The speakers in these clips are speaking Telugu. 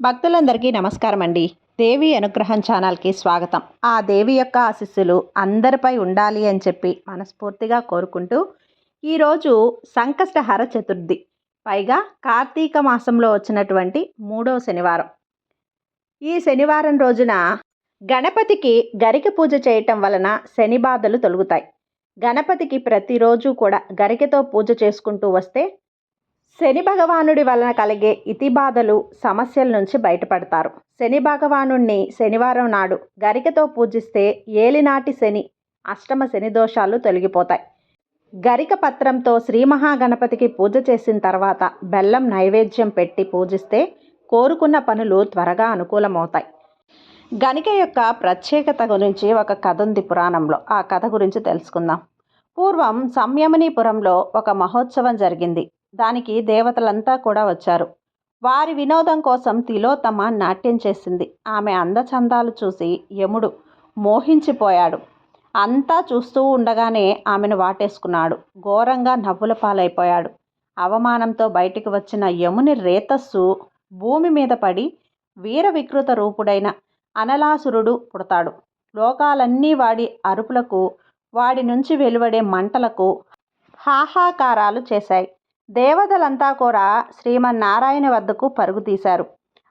భక్తులందరికీ నమస్కారం అండి దేవి అనుగ్రహం ఛానల్కి స్వాగతం. ఆ దేవి యొక్క ఆశీస్సులు అందరిపై ఉండాలి అని చెప్పి మనస్ఫూర్తిగా కోరుకుంటూ ఈరోజు సంకష్టహర చతుర్థి. పైగా కార్తీక మాసంలో వచ్చినటువంటి మూడవ శనివారం. ఈ శనివారం రోజున గణపతికి గరిక పూజ చేయటం వలన శని బాధలు తొలుగుతాయి. గణపతికి ప్రతిరోజు కూడా గరికతో పూజ చేసుకుంటూ వస్తే శని భగవానుడి వలన కలిగే ఇతి బాధలు సమస్యల నుంచి బయటపడతారు. శని భగవానుణ్ణి శనివారం నాడు గరికతో పూజిస్తే ఏలినాటి శని అష్టమ శని దోషాలు తొలగిపోతాయి. గరిక పత్రంతో శ్రీ మహాగణపతికి పూజ చేసిన తర్వాత బెల్లం నైవేద్యం పెట్టి పూజిస్తే కోరుకున్న పనులు త్వరగా అనుకూలమవుతాయి. గణిక యొక్క ప్రత్యేకత గురించి ఒక కథ ఉంది పురాణంలో. ఆ కథ గురించి తెలుసుకుందాం. పూర్వం సంయమనీపురంలో ఒక మహోత్సవం జరిగింది. దానికి దేవతలంతా కూడా వచ్చారు. వారి వినోదం కోసం తిలోతమ నాట్యం చేసింది. ఆమె అందచందాలు చూసి యముడు మోహించిపోయాడు. అంతా చూస్తూ ఉండగానే ఆమెను వాటేసుకున్నాడు. ఘోరంగా నవ్వుల పాలైపోయాడు. అవమానంతో బయటికి వచ్చిన యముని రేతస్సు భూమి మీద పడి వీర వికృత రూపుడైన అనలాసురుడు పుడతాడు. లోకాలన్నీ వాడి అరుపులకు వాడి నుంచి వెలువడే మంటలకు హాహాకారాలు చేశాయి. దేవతలంతా కూడా శ్రీమన్నారాయణ వద్దకు పరుగు తీశారు.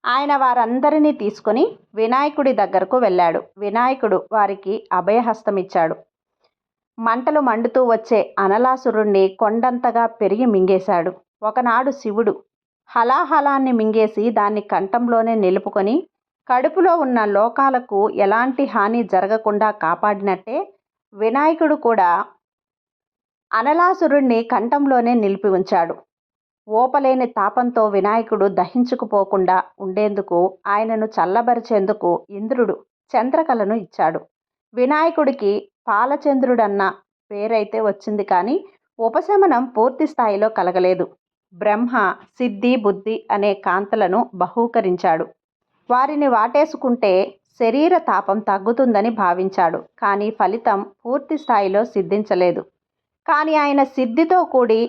ఆయన వారందరినీ తీసుకుని వినాయకుడి దగ్గరకు వెళ్ళాడు. వినాయకుడు వారికి అభయహస్తమిచ్చాడు. మంటలు మండుతూ వచ్చే అనలాసురుణ్ణి కొండంతగా పెరిగి మింగేశాడు. ఒకనాడు శివుడు హలాహలాన్ని మింగేసి దాన్ని కంఠంలోనే నిలుపుకొని కడుపులో ఉన్న లోకాలకు ఎలాంటి హాని జరగకుండా కాపాడినట్టే వినాయకుడు కూడా అనలాసురుణ్ణి కంఠంలోనే నిలిపి ఉంచాడు. ఓపలేని తాపంతో వినాయకుడు దహించుకుపోకుండా ఉండేందుకు ఆయనను చల్లబరిచేందుకు ఇంద్రుడు చంద్రకళను ఇచ్చాడు. వినాయకుడికి పాలచంద్రుడన్న పేరైతే వచ్చింది కానీ ఉపశమనం పూర్తి స్థాయిలో కలగలేదు. బ్రహ్మ సిద్ధి బుద్ధి అనే కాంతలను బహూకరించాడు. వారిని వాటేసుకుంటే శరీర తాపం తగ్గుతుందని భావించాడు కానీ ఫలితం పూర్తి స్థాయిలో సిద్ధించలేదు. కానీ ఆయన సిద్ధితో కూడి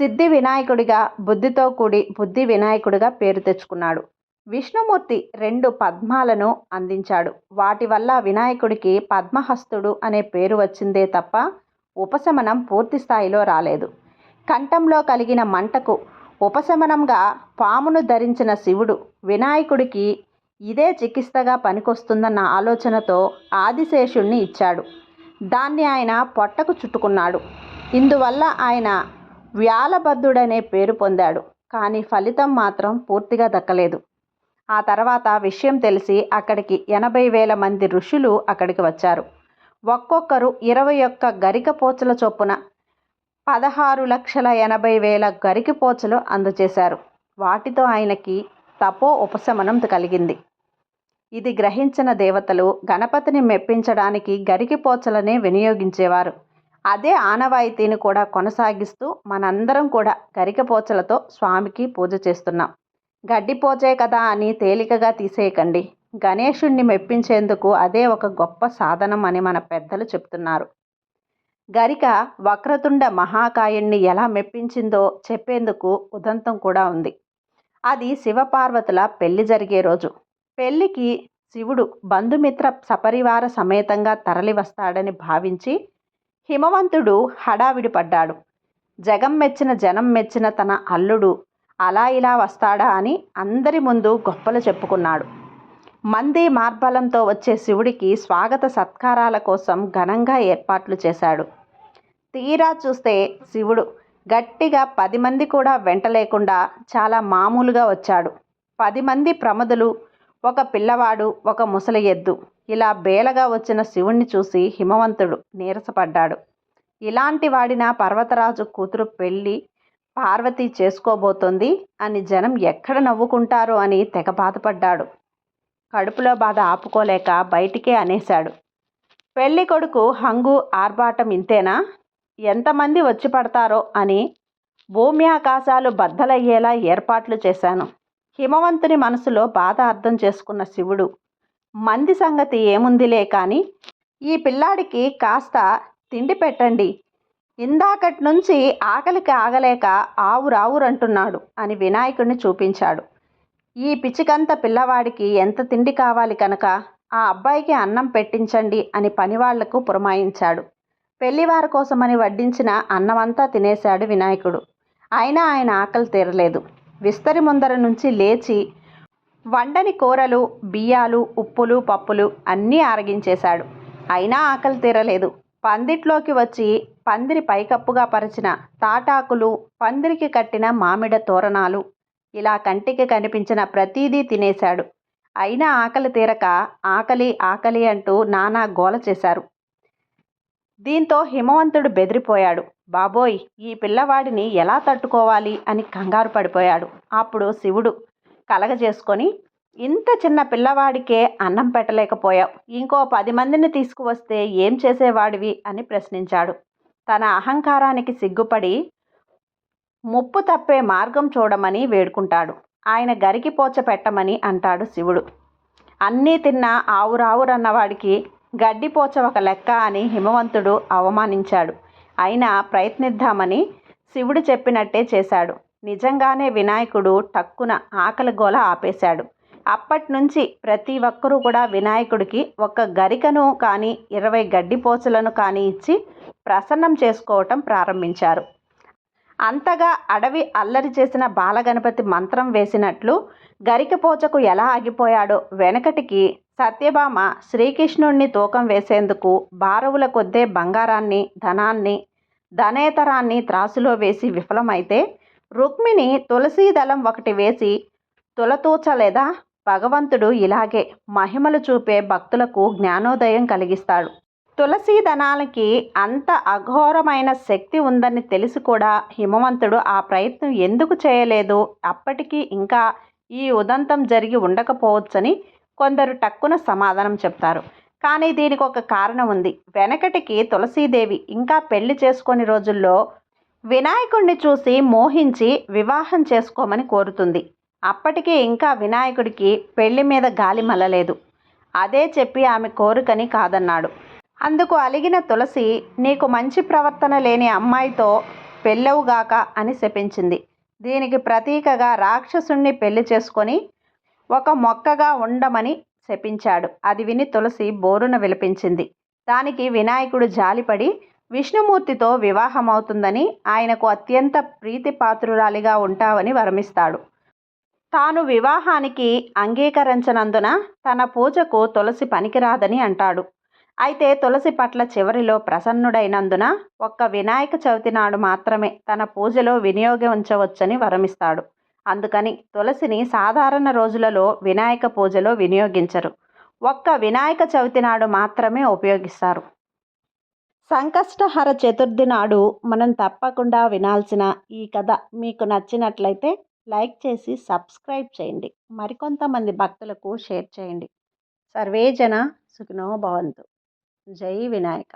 సిద్ధి వినాయకుడిగా బుద్ధితో కూడి బుద్ధి వినాయకుడిగా పేరు తెచ్చుకున్నాడు. విష్ణుమూర్తి రెండు పద్మాలను అందించాడు. వాటి వల్ల వినాయకుడికి పద్మహస్తుడు అనే పేరు వచ్చిందే తప్ప ఉపశమనం పూర్తి స్థాయిలో రాలేదు. కంఠంలో కలిగిన మంటకు ఉపశమనంగా పామును ధరించిన శివుడు వినాయకుడికి ఇదే చికిత్సగా పనికొస్తుందన్న ఆలోచనతో ఆదిశేషుణ్ణి ఇచ్చాడు. దాన్ని ఆయన పొట్టకు చుట్టుకున్నాడు. ఇందువల్ల ఆయన వ్యాలబద్ధుడనే పేరు పొందాడు. కానీ ఫలితం మాత్రం పూర్తిగా దక్కలేదు. ఆ తర్వాత విషయం తెలిసి అక్కడికి ఎనభై వేల మంది ఋషులు అక్కడికి వచ్చారు. ఒక్కొక్కరు ఇరవై ఒక్క గరిక పోచల చొప్పున పదహారు లక్షల ఎనభై వేల గరికి పోచలు అందజేశారు. వాటితో ఆయనకి తపో ఉపశమనం కలిగింది. ఇది గ్రహించిన దేవతలు గణపతిని మెప్పించడానికి గరికిపోచలనే వినియోగించేవారు. అదే ఆనవాయితీని కూడా కొనసాగిస్తూ మనందరం కూడా గరికపోచలతో స్వామికి పూజ చేస్తున్నాం. గడ్డిపోచే కదా అని తేలికగా తీసేయకండి. గణేషుణ్ణి మెప్పించేందుకు అదే ఒక గొప్ప సాధనం అని మన పెద్దలు చెప్తున్నారు. గరిక వక్రతుండ మహాకాయుణ్ణి ఎలా మెప్పించిందో చెప్పేందుకు ఉదంతం కూడా ఉంది. అది శివపార్వతుల పెళ్ళి జరిగే రోజు. పెళ్ళికి శివుడు బంధుమిత్ర సపరివార సమేతంగా తరలి వస్తాడని భావించి హిమవంతుడు హడావిడి పడ్డాడు. జగం మెచ్చిన జనం మెచ్చిన తన అల్లుడు అలా ఇలా వస్తాడా అని అందరి ముందు గొప్పలు చెప్పుకున్నాడు. మంది మార్బలంతో వచ్చే శివుడికి స్వాగత సత్కారాల కోసం ఘనంగా ఏర్పాట్లు చేశాడు. తీరా చూస్తే శివుడు గట్టిగా పది మంది కూడా వెంట లేకుండా చాలా మామూలుగా వచ్చాడు. పది మంది ప్రమదులు ఒక పిల్లవాడు ఒక ముసలి ఎద్దు. ఇలా బేలగా వచ్చిన శివుణ్ణి చూసి హిమవంతుడు నీరసపడ్డాడు. ఇలాంటి వాడిన పర్వతరాజు కూతురు పెళ్ళి పార్వతి చేసుకోబోతోంది అని జనం ఎక్కడ నవ్వుకుంటారో అని తెగ బాధపడ్డాడు. కడుపులో బాధ ఆపుకోలేక బయటికే అనేశాడు. పెళ్ళి కొడుకు హంగు ఆర్భాటం ఇంతేనా? ఎంతమంది వచ్చి పడతారో అని భూమి ఆకాశాలు బద్దలయ్యేలా ఏర్పాట్లు చేశాను. హిమవంతుని మనసులో బాధ అర్థం చేసుకున్న శివుడు మంది సంగతి ఏముందిలే కానీ ఈ పిల్లాడికి కాస్త తిండి పెట్టండి. ఇందాకటి నుంచి ఆకలికి ఆగలేక ఆవురావురంటున్నాడు అని వినాయకుడిని చూపించాడు. ఈ పిచ్చికంత పిల్లవాడికి ఎంత తిండి కావాలి కనుక ఆ అబ్బాయికి అన్నం పెట్టించండి అని పనివాళ్ళకు పురమాయించాడు. పెళ్ళివారి కోసమని వడ్డించిన అన్నమంతా తినేశాడు వినాయకుడు. అయినా ఆయన ఆకలి తీరలేదు. విస్తరి ముందర నుంచి లేచి వండని కూరలు బియ్యాలు ఉప్పులు పప్పులు అన్నీ ఆరగించేశాడు. అయినా ఆకలి తీరలేదు. పందిట్లోకి వచ్చి పందిరి పైకప్పుగా పరిచిన తాటాకులు పందిరికి కట్టిన మామిడ తోరణాలు ఇలా కంటికి కనిపించిన ప్రతీదీ తినేశాడు. అయినా ఆకలి తీరక ఆకలి ఆకలి అంటూ నానా గోల చేశారు. దీంతో హిమవంతుడు బెదిరిపోయాడు. బాబోయ్ ఈ పిల్లవాడిని ఎలా తట్టుకోవాలి? అని కంగారు పడిపోయాడు. అప్పుడు శివుడు కలగజేసుకొని ఇంత చిన్న పిల్లవాడికే అన్నం పెట్టలేకపోయావు. ఇంకో పది మందిని తీసుకువస్తే ఏం చేసేవాడివి? అని ప్రశ్నించాడు. తన అహంకారానికి సిగ్గుపడి ముప్పు తప్పే మార్గం చూడమని వేడుకుంటాడు. ఆయన గరికి పోచ పెట్టమని అంటాడు శివుడు. అన్నీ తిన్న ఆవురావురన్నవాడికి గడ్డిపోచ ఒక లెక్క అని హిమవంతుడు అవమానించాడు. అయినా ప్రయత్నిద్దామని శివుడు చెప్పినట్టే చేశాడు. నిజంగానే వినాయకుడు టక్కున ఆకలి గోల ఆపేశాడు. అప్పటి నుంచి ప్రతి ఒక్కరూ కూడా వినాయకుడికి ఒక గరికను కానీ ఇరవై గడ్డిపోచలను కానీ ఇచ్చి ప్రసన్నం చేసుకోవటం ప్రారంభించారు. అంతగా అడవి అల్లరి చేసిన బాలగణపతి మంత్రం వేసినట్లు గరిక పోచకు ఎలా ఆగిపోయాడో వెనకటికి సత్యభామ శ్రీకృష్ణుణ్ణి తూకం వేసేందుకు బారవుల కొద్దే బంగారాన్ని ధనాన్ని ధనేతరాన్ని త్రాసులో వేసి విఫలమైతే రుక్మిణి తులసీ దళం ఒకటి వేసి తులతూచలేదా? భగవంతుడు ఇలాగే మహిమలు చూపే భక్తులకు జ్ఞానోదయం కలిగిస్తాడు. తులసీ దళానికి అంత అఘోరమైన శక్తి ఉందని తెలిసి కూడా హిమవంతుడు ఆ ప్రయత్నం ఎందుకు చేయలేదు? అప్పటికీ ఇంకా ఈ ఉదంతం జరిగి ఉండకపోవచ్చని కొందరు టక్కున సమాధానం చెప్తారు. కానీ దీనికి ఒక కారణం ఉంది. వెనకటికి తులసీదేవి ఇంకా పెళ్ళి చేసుకొని రోజుల్లో వినాయకుడిని చూసి మోహించి వివాహం చేసుకోమని కోరుతుంది. అప్పటికి ఇంకా వినాయకుడికి పెళ్ళి మీద గాలి మలలేదు అదే చెప్పి ఆమె కోరికని కాదన్నాడు. అందుకు అలిగిన తులసి నీకు మంచి ప్రవర్తన లేని అమ్మాయితో పెళ్ళవుగాక అని శపించింది. దీనికి ప్రతీకగా రాక్షసుణ్ణి పెళ్ళి చేసుకొని ఒక మొక్కగా ఉండమని శపించాడు. అది విని తులసి బోరున విలపించింది. దానికి వినాయకుడు జాలిపడి విష్ణుమూర్తితో వివాహమవుతుందని ఆయనకు అత్యంత ప్రీతిపాత్రురాలిగా ఉంటావని వరమిస్తాడు. తాను వివాహానికి అంగీకరించనందున తన పూజకు తులసి పనికిరాదని అంటాడు. అయితే తులసి పట్ల చివరిలో ప్రసన్నుడైనందున ఒక్క వినాయక చవితి నాడు మాత్రమే తన పూజలో వినియోగించవచ్చని వరమిస్తాడు. అందుకని తులసిని సాధారణ రోజులలో వినాయక పూజలో వినియోగించరు. ఒక్క వినాయక చవితి నాడు మాత్రమే ఉపయోగిస్తారు. సంకష్టహర చతుర్థి నాడు మనం తప్పకుండా వినాల్సిన ఈ కథ మీకు నచ్చినట్లయితే లైక్ చేసి సబ్స్క్రైబ్ చేయండి. మరికొంతమంది భక్తులకు షేర్ చేయండి. సర్వేజన సుఖినో భవంతు. జై వినాయక.